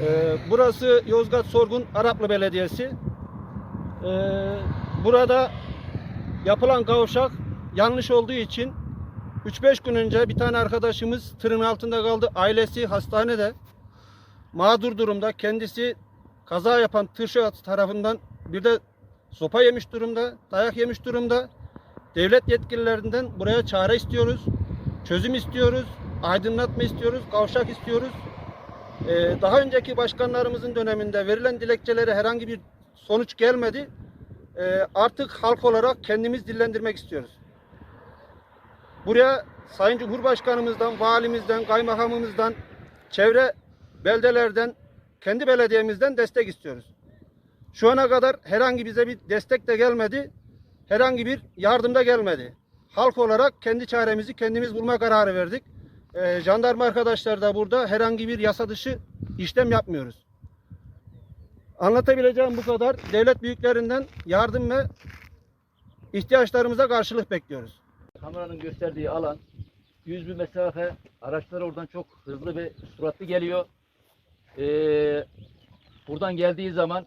Ee, burası Yozgat Sorgun Araplı Belediyesi. Ee, burada yapılan kavşak yanlış olduğu için 3-5 gün önce bir tane arkadaşımız tırın altında kaldı. Ailesi hastanede. Mağdur durumda. Kendisi kaza yapan tır tarafından bir de sopa yemiş durumda, dayak yemiş durumda. Devlet yetkililerinden buraya çare istiyoruz. Çözüm istiyoruz. Aydınlatma istiyoruz. Kavşak istiyoruz. Ee, daha önceki başkanlarımızın döneminde verilen dilekçelere herhangi bir sonuç gelmedi. Ee, artık halk olarak kendimiz dillendirmek istiyoruz. Buraya Sayın Cumhurbaşkanımızdan, valimizden, kaymakamımızdan, çevre beldelerden, kendi belediyemizden destek istiyoruz. Şu ana kadar herhangi bize bir destek de gelmedi. Herhangi bir yardım da gelmedi. Halk olarak kendi çaremizi kendimiz bulma kararı verdik. Ee, jandarma arkadaşlar da burada herhangi bir yasa dışı işlem yapmıyoruz. Anlatabileceğim bu kadar. Devlet büyüklerinden yardım ve ihtiyaçlarımıza karşılık bekliyoruz. Kameranın gösterdiği alan 100 bir mesafe. Araçlar oradan çok hızlı ve süratli geliyor. Ee, buradan geldiği zaman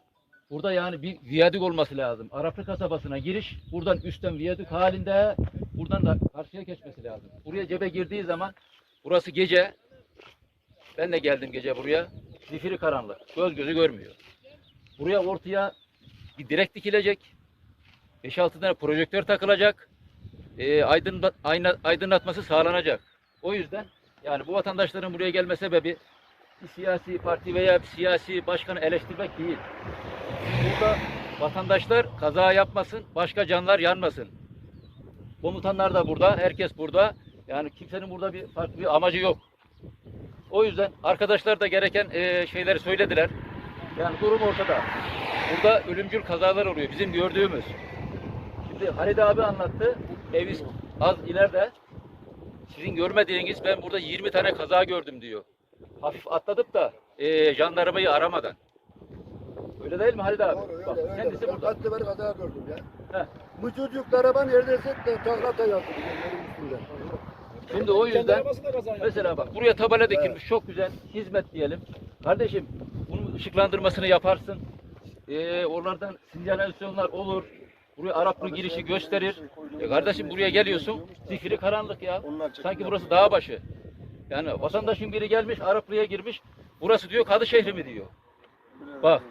burada yani bir viyadük olması lazım. Araplı kasabasına giriş buradan üstten viyadük halinde buradan da karşıya geçmesi lazım. Buraya cebe girdiği zaman burası gece. Ben de geldim gece buraya. Zifiri karanlık. Göz gözü görmüyor. Buraya ortaya bir direk dikilecek. 5-6 tane projektör takılacak e, aydınlatması sağlanacak. O yüzden yani bu vatandaşların buraya gelme sebebi bir siyasi parti veya bir siyasi başkanı eleştirmek değil. Burada vatandaşlar kaza yapmasın, başka canlar yanmasın. Komutanlar da burada, herkes burada. Yani kimsenin burada bir farklı bir amacı yok. O yüzden arkadaşlar da gereken e, şeyleri söylediler. Yani durum ortada. Burada ölümcül kazalar oluyor bizim gördüğümüz. Şimdi Halid abi anlattı. Eviz az ileride. Sizin görmediğiniz ben burada 20 tane kaza gördüm diyor. Hafif atladıp da eee jandarmayı aramadan. Öyle değil mi Halid abi? Doğru, öyle, Bak öyle. kendisi Ben burada. Sefer kaza gördüm ya. Heh. Bu çocuk araba neredeyse bizim üstünde. Şimdi o yüzden mesela bak buraya tabela dikilmiş çok güzel hizmet diyelim. Kardeşim bunun ışıklandırmasını yaparsın. Ee, oralardan sinyalizasyonlar olur. Buraya Araplı girişi gösterir. E kardeşim buraya geliyorsun. Zifiri karanlık ya. Sanki burası dağ başı. Yani vatandaşın biri gelmiş Araplı'ya girmiş. Burası diyor Kadı şehri mi diyor. Bak.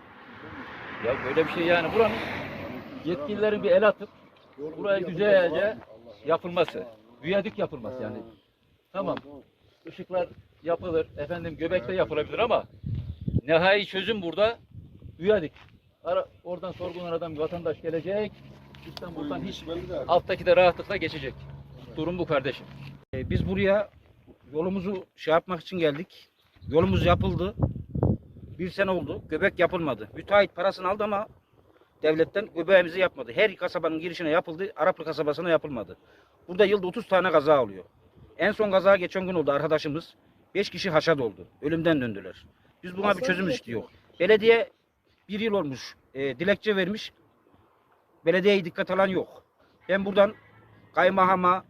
Ya böyle bir şey yani buranın yetkililerin bir el atıp buraya güzelce yapılması. Viyadük yapılması yani. Tamam. Işıklar yapılır. Efendim göbekte yapılabilir ama nihai çözüm burada viyadük. Ara, oradan sorgulanan adam bir vatandaş gelecek. İstanbul'dan hiç alttaki de rahatlıkla geçecek. Durum bu kardeşim. E, Biz buraya yolumuzu şey yapmak için geldik. Yolumuz yapıldı. Bir sene oldu. Göbek yapılmadı. Müteahhit parasını aldı ama devletten göbeğimizi yapmadı. Her kasabanın girişine yapıldı. Araplı kasabasına yapılmadı. Burada yılda 30 tane kaza oluyor. En son kaza geçen gün oldu arkadaşımız. 5 kişi haşat oldu. Ölümden döndüler. Biz buna bir çözüm istiyor. Belediye bir yıl olmuş. e, dilekçe vermiş. Belediyeye dikkat alan yok. Ben buradan kaymakama,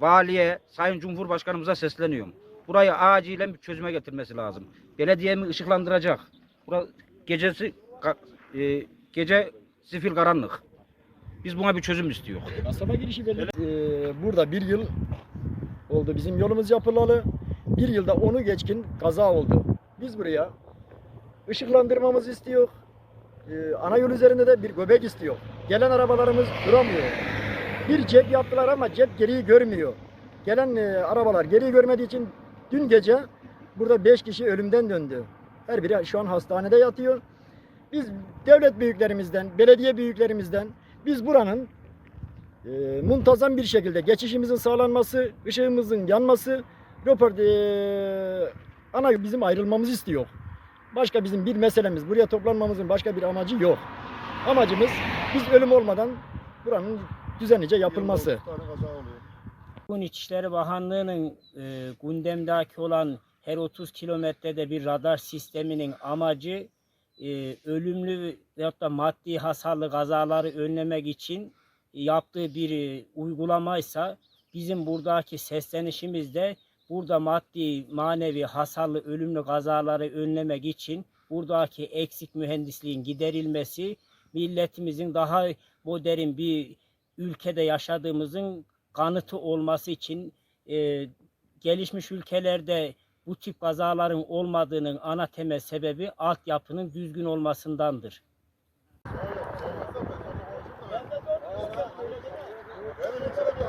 valiye, sayın cumhurbaşkanımıza sesleniyorum. Burayı acilen bir çözüme getirmesi lazım. Belediyemi ışıklandıracak. Bura gecesi e, gece sifil karanlık. Biz buna bir çözüm istiyor. Kasaba girişi belli. Ee, burada bir yıl oldu bizim yolumuz yapılalı. Bir yılda onu geçkin kaza oldu. Biz buraya ışıklandırmamızı istiyor. Ee, ana yol üzerinde de bir göbek istiyor. Gelen arabalarımız duramıyor. Bir cep yaptılar ama cep geriyi görmüyor. Gelen e, arabalar geriyi görmediği için dün gece burada 5 kişi ölümden döndü. Her biri şu an hastanede yatıyor. Biz devlet büyüklerimizden, belediye büyüklerimizden biz buranın e, muntazam bir şekilde geçişimizin sağlanması, ışığımızın yanması, röport, e, ana bizim ayrılmamızı istiyor. Başka bizim bir meselemiz, buraya toplanmamızın başka bir amacı yok. Amacımız biz ölüm olmadan buranın düzenlice yapılması. Yılda 30 tane kaza oluyor. Bugün İçişleri Bakanlığı'nın e, gündemdeki olan her 30 kilometrede bir radar sisteminin amacı e, ölümlü veyahut da maddi hasarlı kazaları önlemek için yaptığı bir e, uygulamaysa bizim buradaki seslenişimiz de burada maddi, manevi, hasarlı, ölümlü kazaları önlemek için buradaki eksik mühendisliğin giderilmesi, milletimizin daha modern bir ülkede yaşadığımızın kanıtı olması için e, gelişmiş ülkelerde bu tip kazaların olmadığının ana temel sebebi altyapının düzgün olmasındandır.